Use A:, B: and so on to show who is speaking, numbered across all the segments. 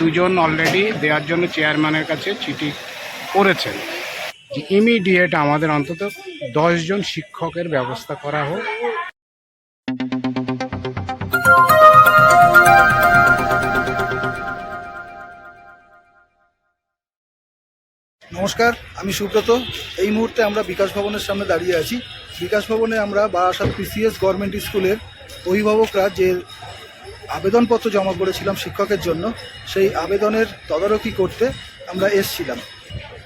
A: দুজন অলরেডি দেওয়ার জন্য চেয়ারম্যানের কাছে চিঠি করেছেন। যে ইমিডিয়েট আমাদের অন্তত দশজন শিক্ষকের ব্যবস্থা করা হোক।
B: নমস্কার, আমি সুব্রত। এই মুহূর্তে আমরা বিকাশ ভবনের সামনে দাঁড়িয়ে আছি। বিকাশ ভবনে আমরা বারাসাত পিসিএস গভর্নমেন্ট স্কুলের অভিভাবকরা যে আবেদনপত্র জমা করেছিলাম শিক্ষকের জন্য সেই আবেদনের তদারকি করতে আমরা এসছিলাম।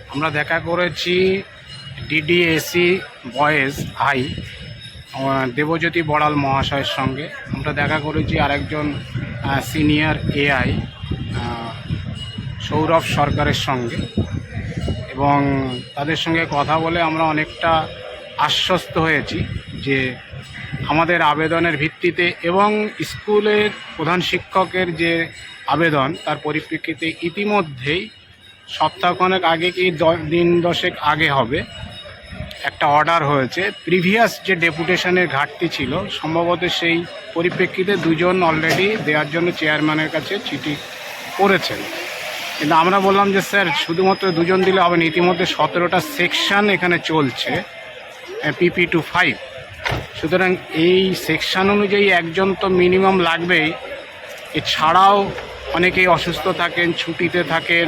A: আমরা দেখা করেছি ডিডিএসি বয়েজ আহ, দেবজ্যোতি বড়াল মহাশয়ের সঙ্গে। আমরা দেখা করেছি আরেকজন সিনিয়র এআই সৌরভ সরকারের সঙ্গে। এবং তাদের সঙ্গে কথা বলে আমরা অনেকটা আশ্বস্ত হয়েছি যে আমাদের আবেদনের ভিত্তিতে এবং স্কুলের প্রধান শিক্ষকের যে আবেদন, তার পরিপ্রেক্ষিতে ইতিমধ্যেই সপ্তাহখানেক আগে কি দিন দশেক আগে হবে, একটা অর্ডার হয়েছে। প্রিভিয়াস যে ডেপুটেশনের ঘাটতি ছিল, সম্ভবত সেই পরিপ্রেক্ষিতে দুজন অলরেডি দেওয়ার জন্য চেয়ারম্যানের কাছে চিঠি করেছেন। কিন্তু আমরা বললাম যে, স্যার, শুধুমাত্র দুজন দিলে হবে না, ইতিমধ্যে সতেরোটা সেকশন এখানে চলছে পিপি টু ফাইভ সুতরাং এই সেকশন অনুযায়ী একজন তো মিনিমাম লাগবেই। এছাড়াও অনেকেই অসুস্থ থাকেন, ছুটিতে থাকেন,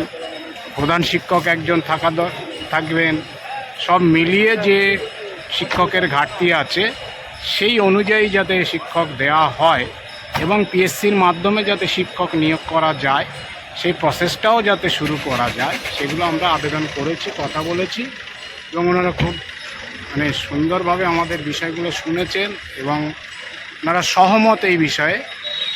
A: প্রধান শিক্ষক একজন থাকা থাকবেন। সব মিলিয়ে যে শিক্ষকের ঘাটতি আছে, সেই অনুযায়ী যাতে শিক্ষক দেওয়া হয় এবং পিএসসির মাধ্যমে যাতে শিক্ষক নিয়োগ করা যায়, সেই প্রসেসটাও যাতে শুরু করা যায়, সেগুলো আমরা আবেদন করেছি, কথা বলেছি এবং ওনারা খুব মানে সুন্দরভাবে আমাদের বিষয়গুলো শুনেছেন এবং ওনারা সহমত এই বিষয়ে।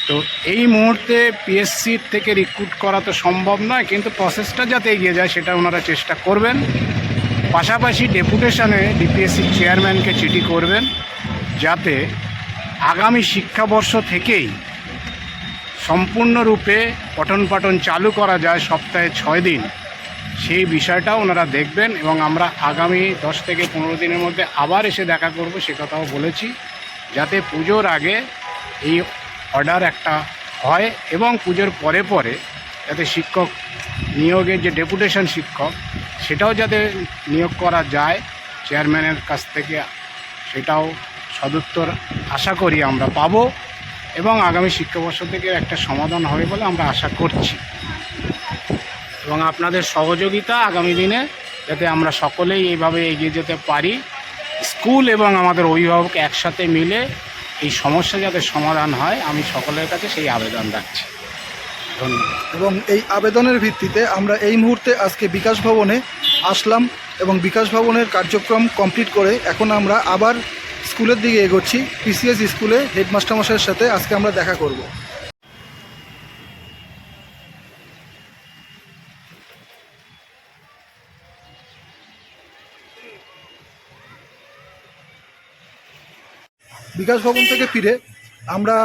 A: তো এই মুহূর্তে পিএসসির থেকে রিক্রুট করা তো সম্ভব নয়, কিন্তু প্রসেসটা যাতে এগিয়ে যায় সেটা ওনারা চেষ্টা করবেন। পাশাপাশি ডেপুটেশনে ডিপিএসসির চেয়ারম্যানকে চিঠি করবেন, যাতে আগামী শিক্ষাবর্ষ থেকেই সম্পূর্ণরূপে পঠন পাঠন চালু করা যায় সপ্তাহে ছয় দিন। সেই বিষয়টাও ওনারা দেখবেন এবং আমরা আগামী দশ থেকে পনেরো দিনের মধ্যে আবার এসে দেখা করব, সে কথাও বলেছি, যাতে পুজোর আগে এই অর্ডার একটা হয় এবং পুজোর পরে পরে যাতে শিক্ষক নিয়োগের যে ডেপুটেশন শিক্ষক, সেটাও যাতে নিয়োগ করা যায়। চেয়ারম্যানের কাছ থেকে সেটাও সদুত্তর আশা করি আমরা পাব এবং আগামী শিক্ষাবর্ষ থেকে একটা সমাধান হবে বলে আমরা আশা করছি। এবং আপনাদের সহযোগিতা আগামী দিনে যাতে আমরা সকলেই এইভাবে এগিয়ে যেতে পারি। স্কুল এবং আমাদের অভিভাবক একসাথে মিলে এই সমস্যা যাতে সমাধান হয়, আমি সকলের কাছে সেই আবেদন রাখছি। ধন্যবাদ।
B: এবং এই আবেদনের ভিত্তিতে আমরা এই মুহূর্তে আজকে বিকাশ ভবনে আসলাম এবং বিকাশ ভবনের কার্যক্রম কমপ্লিট করে এখন আমরা আবার স্কুলের দিকে এগোচ্ছি, পিসিএস স্কুলে হেডমাস্টার মশাইয়ের সাথে আজকে আমরা দেখা করব। বিকাশ ভবন থেকে ফিরে আমরা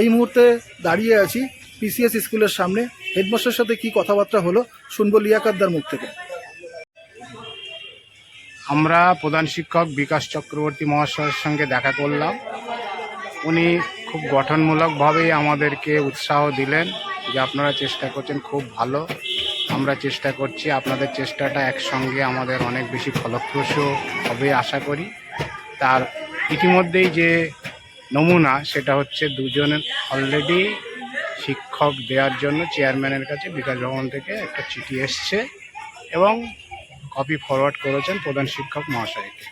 B: এই মুহূর্তে দাঁড়িয়ে আছি পিসিএস স্কুলের সামনে। হেডমাস্টারের সাথে কি কথাবার্তা হলো শুনব লিয়াকাদ্দার মুখ থেকে।
A: আমরা প্রধান শিক্ষক বিকাশ চক্রবর্তী মহাশয়ের সঙ্গে দেখা করলাম। উনি খুব গঠনমূলকভাবেই আমাদেরকে উৎসাহ দিলেন যে আপনারা চেষ্টা করছেন, খুব ভালো। আমরা চেষ্টা করছি, আপনাদের চেষ্টাটা একসঙ্গে আমাদের অনেক বেশি ফলপ্রসূ হবে আশা করি। তার ইতিমধ্যেই যে নমুনা, সেটা হচ্ছে দুজনের অলরেডি শিক্ষক দেওয়ার জন্য চেয়ারম্যানের কাছে বিকাশ ভবন থেকে একটা চিঠি এসছে এবং কপি ফরওয়ার্ড করেছেন প্রধান শিক্ষক মহাশয়কে।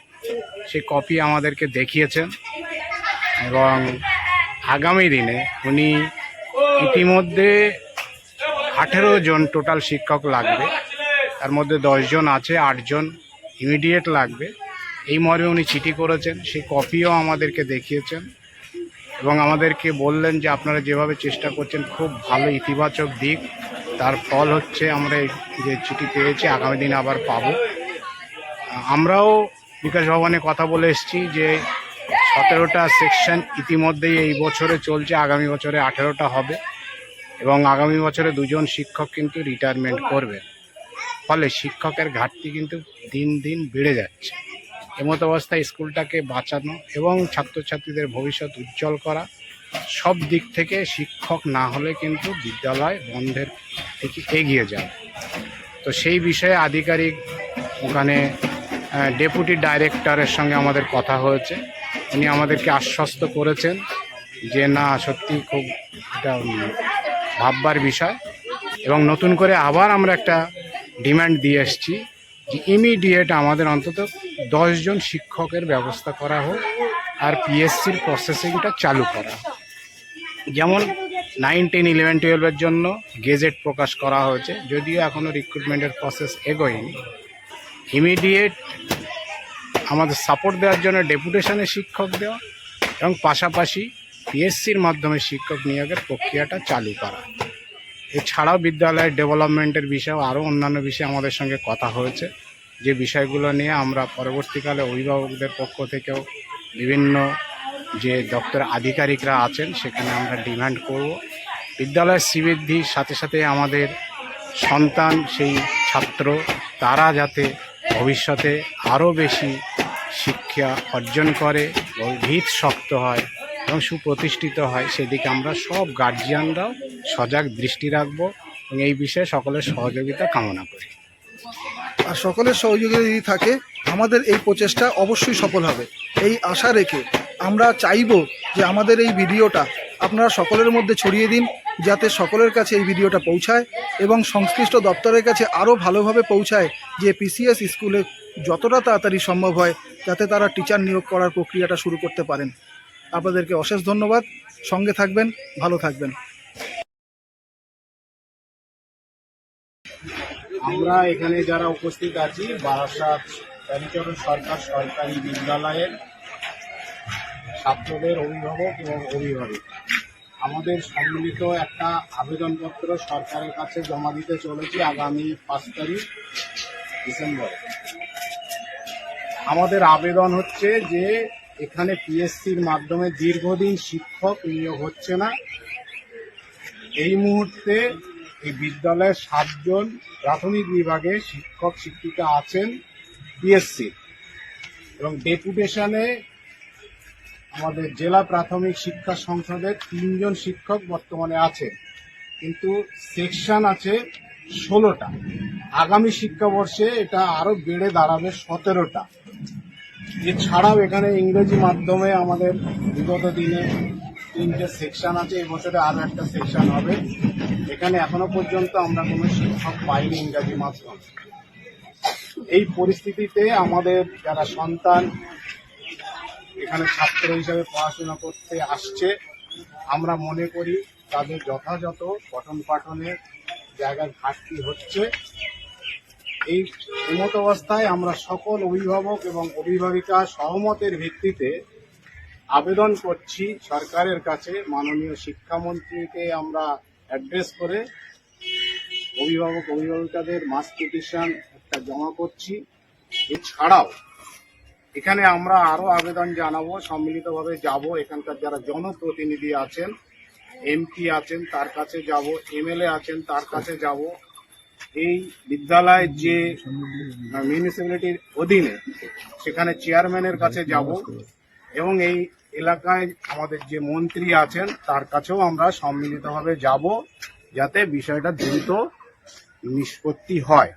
A: সেই কপি আমাদেরকে দেখিয়েছেন এবং আগামী দিনে উনি ইতিমধ্যে আঠেরো জন টোটাল শিক্ষক লাগবে। তার মধ্যে দশজন আছে আটজন ইমিডিয়েট লাগবে। এই মর্মে উনি চিঠি করেছেন, সেই কপিও আমাদেরকে দেখিয়েছেন এবং আমাদেরকে বললেন যে আপনারা যেভাবে চেষ্টা করছেন, খুব ভালো ইতিবাচক দিক। তার ফল হচ্ছে আমরা যে চিঠি পেয়েছি, আগামী দিনে আবার পাবো। আমরাও বিকাশ ভবনে কথা বলে এসেছি যে সতেরোটা সেকশন ইতিমধ্যেই এই বছরে চলছে, আগামী বছরে আঠেরোটা হবে এবং আগামী বছরে দুজন শিক্ষক কিন্তু রিটায়ারমেন্ট করবে ফলে শিক্ষকের ঘাটতি কিন্তু দিন দিন বেড়ে যাচ্ছে। এমতো অবস্থায় স্কুলটাকে বাঁচানো এবং ছাত্রছাত্রীদের ভবিষ্যৎ উজ্জ্বল করা, সব দিক থেকে শিক্ষক না হলে কিন্তু বিদ্যালয় বন্ধের থেকে এগিয়ে যাবে। তো সেই বিষয়ে আধিকারিক ওখানে ডেপুটি ডাইরেক্টরের সঙ্গে আমাদের কথা হয়েছে। উনি আমাদেরকে আশ্বস্ত করেছেন যে, না, সত্যি খুব এটা ভাববার বিষয়। এবং নতুন করে আবার আমরা একটা ডিমান্ড দিয়ে এসেছি যে, ইমিডিয়েট আমাদের অন্তত দশজন শিক্ষকের ব্যবস্থা করা হোক আর পিএসসির প্রসেসিংটা চালু করা। যেমন নাইন টেন ইলেভেন টুয়েলভের জন্য গেজেট প্রকাশ করা হয়েছে। যদিও এখনও রিক্রুটমেন্টের প্রসেস এগোয়নি। ইমিডিয়েট আমাদের সাপোর্ট দেওয়ার জন্য ডেপুটেশনে শিক্ষক দেওয়া এবং পাশাপাশি পিএসসির মাধ্যমে শিক্ষক নিয়োগের প্রক্রিয়াটা চালু করা। এছাড়াও বিদ্যালয়ের ডেভেলপমেন্টের বিষয়েও আরও অন্যান্য বিষয়ে আমাদের সঙ্গে কথা হয়েছে। যে বিষয়গুলো নিয়ে আমরা পরবর্তীকালে অভিভাবকদের পক্ষ থেকেও বিভিন্ন যে দপ্তর আধিকারিকরা আছেন, সেখানে আমরা ডিমান্ড করব। বিদ্যালয়ের শ্রীবৃদ্ধির সাথে সাথে আমাদের সন্তান, সেই ছাত্র, তারা যাতে ভবিষ্যতে আরও বেশি শিক্ষা অর্জন করে ভিত শক্ত হয় এবং সুপ্রতিষ্ঠিত হয়, সেদিকে আমরা সব গার্জিয়ানরাও সজাগ দৃষ্টি রাখব এবং এই বিষয়ে সকলের সহযোগিতা কামনা করি।
B: আর সকলের সহযোগিতা যদি থাকে, আমাদের এই প্রচেষ্টা অবশ্যই সফল হবে। এই আশা রেখে আমরা চাইব যে আমাদের এই ভিডিওটা আপনারা সকলের মধ্যে ছড়িয়ে দিন, যাতে সকলের কাছে এই ভিডিওটা পৌঁছায় এবং সংশ্লিষ্ট দপ্তরের কাছে আরও ভালোভাবে পৌঁছায় যে পিসিএস স্কুলে যতটা তাড়াতাড়ি সম্ভব হয়, যাতে তারা টিচার নিয়োগ করার প্রক্রিয়াটা শুরু করতে পারেন। আপনাদেরকে অশেষ ধন্যবাদ। সঙ্গে থাকবেন, ভালো থাকবেন।
A: আমরা এখানে যারা উপস্থিত আছি, বারাসাত কালীচরণ সরকার, সরকারি বিদ্যালয়ের ছাত্রদের অভিভাবক এবং অভিভাবক। আমাদের সম্মিলিত একটা আবেদনপত্র সরকারের কাছে জমা দিতে চলেছি আগামী পাঁচ তারিখ ডিসেম্বর। আমাদের আবেদন হচ্ছে যে এখানে পিএসসির মাধ্যমে দীর্ঘদিন শিক্ষক নিয়োগ হচ্ছে না। এই মুহূর্তে এই বিদ্যালয়ে সাতজন প্রাথমিক বিভাগে শিক্ষক, শিক্ষিকা আছেন বিএসসি এবং ডেপুটেশনে আমাদের জেলা প্রাথমিক শিক্ষা সংসদের তিনজন শিক্ষক বর্তমানে আছেন। কিন্তু সেকশন আছে ষোলোটা। আগামী শিক্ষাবর্ষে এটা আরও বেড়ে দাঁড়াবে সতেরোটা। এছাড়াও এখানে ইংরেজি মাধ্যমে আমাদের বিগত দিনে তিনটে সেকশন আছে, এবছরে বছরে আরও একটা সেকশন হবে। এখানে এখনও পর্যন্ত আমরা কোনো শিক্ষক পাইনি ইংরাজি মাধ্যম। এই পরিস্থিতিতে আমাদের যারা সন্তান, এখানে ছাত্র হিসাবে পড়াশোনা করতে আসছে, আমরা মনে করি তাদের যথাযথ পঠন পাঠনের জায়গায় ঘাটতি হচ্ছে। এই এমত অবস্থায় আমরা সকল অভিভাবক এবং অভিভাবিকা সহমতের ভিত্তিতে আবেদন করছি সরকারের কাছে। মাননীয় শিক্ষামন্ত্রীকে আমরা অ্যাড্রেস করে অভিভাবক, অভিভাবিকাদের মাস পিটিশন একটা জমা করছি। এছাড়াও এখানে আমরা আরও আবেদন জানাব, সম্মিলিতভাবে যাব। এখানকার যারা জনপ্রতিনিধি আছেন এমপি আছেন, তার কাছে যাব এমএলএ আছেন, তার কাছে যাব। এই বিদ্যালয় যে মিউনিসিপ্যালিটির অধীনে, সেখানে চেয়ারম্যানের কাছে যাব। এবং এই এলাকায় আমাদের যে মন্ত্রী আছেন, তার কাছেও আমরা সম্মিলিতভাবে যাব যাতে বিষয়টা দ্রুত নিষ্পত্তি হয়।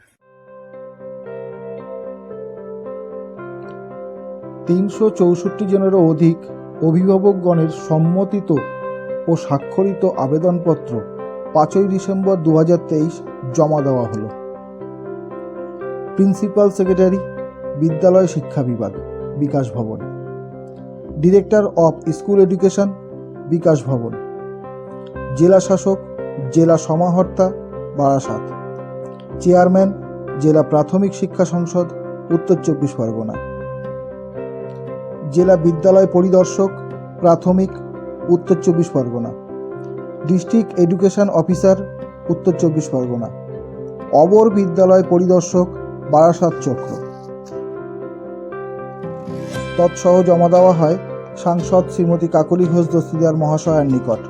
B: তিনশো চৌষট্টি জনেরও অধিক অভিভাবকগণের সম্মতিত ও স্বাক্ষরিত আবেদনপত্র পাঁচই ডিসেম্বর দু হাজার তেইশ জমা দেওয়া হলো। প্রিন্সিপাল সেক্রেটারি, বিদ্যালয় শিক্ষা বিভাগ, Bikash Bhavan. Director of school education Bikash Bhavan. জেলা শাসক, জেলা সমাহর্তা, বারাসাত। চেয়ারম্যান জেলা প্রাথমিক শিক্ষা সংসদ, উত্তর চব্বিশ পরগনা। জেলা বিদ্যালয় পরিদর্শক, প্রাথমিক, উত্তর চব্বিশ পরগনা। ডিস্ট্রিক্ট এডুকেশন অফিসার উত্তর চব্বিশ পরগনা। অবর বিদ্যালয় পরিদর্শক, বারাসাত চক্র। তৎসহ জমা দেওয়া হয় সাংসদ শ্রীমতী কাকলি ঘোষ দস্তিদার মহাশয়ের নিকট।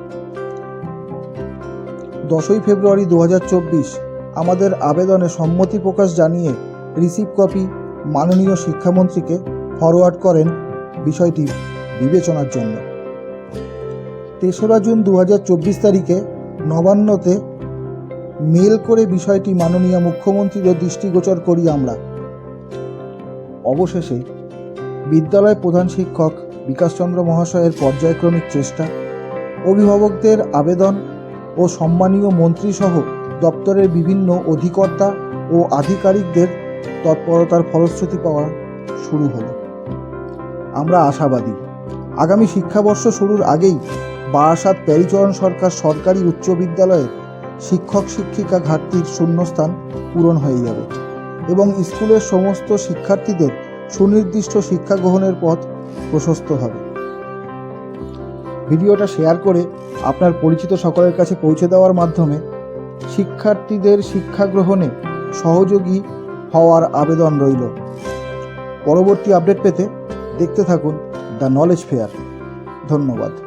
B: দশই ফেব্রুয়ারি দু হাজার চব্বিশ আমাদের আবেদনে সম্মতি প্রকাশ জানিয়ে রিসিভ কপি মাননীয় শিক্ষামন্ত্রীকে ফরওয়ার্ড করেন বিষয়টি বিবেচনার জন্য। তেসরা জুন দু হাজার চব্বিশ তারিখে নবান্নতে মেল করে বিষয়টি মাননীয় মুখ্যমন্ত্রীর দৃষ্টিগোচর করি আমরা। অবশেষে বিদ্যালয় প্রধান শিক্ষক বিকাশচন্দ্র মহাশয়ের পর্যায়ক্রমিক চেষ্টা, অভিভাবকদের আবেদন ও সম্মানীয় মন্ত্রীসহ দপ্তরের বিভিন্ন অধিকর্তা ও আধিকারিকদের তৎপরতার ফলশ্রুতি পাওয়া শুরু হলো। আমরা আশাবাদী, আগামী শিক্ষাবর্ষ শুরুর আগেই বারাসাত প্যারিচরণ সরকার সরকারি উচ্চ বিদ্যালয়ের শিক্ষক শিক্ষিকা ঘাটতির শূন্যস্থান পূরণ হয়ে যাবে এবং স্কুলের সমস্ত শিক্ষার্থীদের সুনির্দিষ্ট শিক্ষা গ্রহণের পথ প্রশস্ত হবে। ভিডিওটা শেয়ার করে আপনার পরিচিত সকলের কাছে পৌঁছে দেওয়ার মাধ্যমে শিক্ষার্থীদের শিক্ষা গ্রহণে সহযোগী হওয়ার আবেদন রইল। পরবর্তী আপডেট পেতে দেখতে থাকুন দ্য নলেজ ফেয়ার। ধন্যবাদ।